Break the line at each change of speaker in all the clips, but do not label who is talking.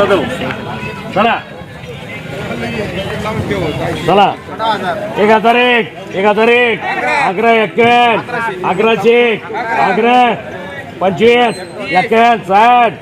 जाधव चला. चला. एक हजार एक एक हजार एक. अकरा एक्क्याण्णव अकराशे एक अकरा पंचवीस एक्क्याण्णव साठ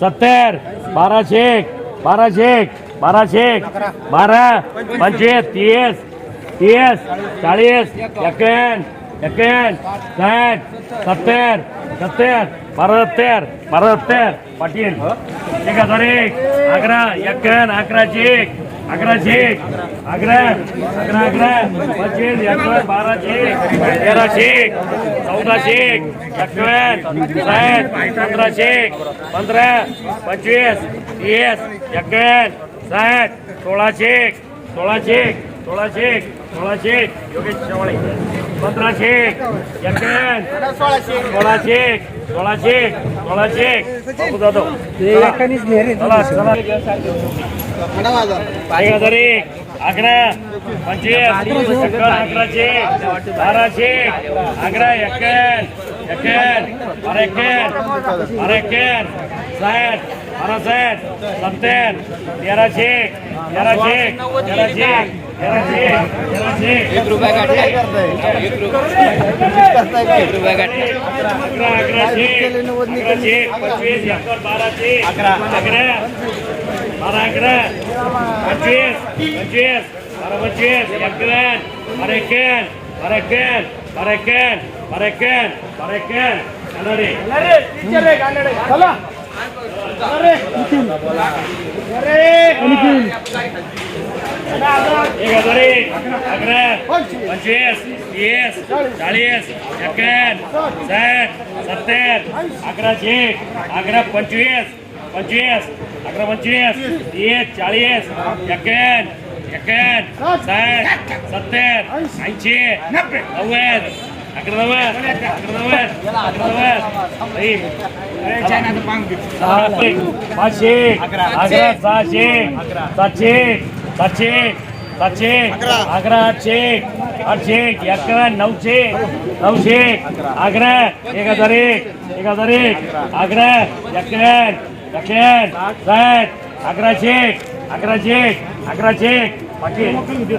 सत्तर बाराशे एक बाराशे एक बाराशे एक बारा पंचवीस तीस तीस चाळीस एक्क्याण्णव एक्क्याण्णव साठ सत्तर सत्तर बारा सत्तर बारा सत्तर पाटील एक हजार एक अकरा एक्क्याण्णव अकराशे एक अकराशे एक अकरा अकरा अकरा. पंचवीस अकरा बाराशे एक तेराशे एक चौदाशे एक एक्क्याण्णव साठ पंधराशे एक पंधरा पंचवीस तीस एक्क्याण्णव साठ सोळाशे एक सोळाशे एक सोळाशे एक. सोळाशे. योगेश शेवाळे. पंधराशे एक एक्क्याण्णव सोळाशे. सोळाशे. सोळाशे. एक बापू जाधव. चला. चला एक हजार. एक अकरा. पंचवीस. अकरा अकराशे. बाराशे. अकरा एक्क्याण्णव एक्क्याण्णव बारा एक्क्याण्णव बारा एक्क्याण्णव साठ बारा साठ सत्तर तेराशे तेराशे तेराशे तेराशे तेराशे
एक रुपया गाठी एक रुपया गाठी
अकरा अकराशे अकराशे पंचवीस एकर बाराशे अकरा अकरा बारा अकरा पंचवीस पंचवीस बारा पंचवीस एक्क्याण्णव बारा एक्क्याण्णव बारा एक्क्याण्णव बारा एक्क्याण्णव बारा एक्क्याण्णव बारा एक्क्याण्णव कन्नडे एक हजार एक अकरा पंचवीस तीस चाळीस एक्क्याण्णव साठ सत्तर अकराशे अकरा पंचवीस पंचवीस अकरा पंचवीस तीस चाळीस एक्क्याण्णव एक्क्याण्णव साठ सत्तर ऐंशी नव्वद अकरा अकरा. अकरा पाचशे. अकरा. सहाशे सातशे. सातशे. सातशे. अकरा. आठशे. आठशे. अकरा नऊशे. नऊशे. अकरा. एक हजार एक. एक हजार एक. अकरा. एक्क्याण्णव एक्क्याण्णव साठ. अकराशे. अकराशे. अकराशे. पाटील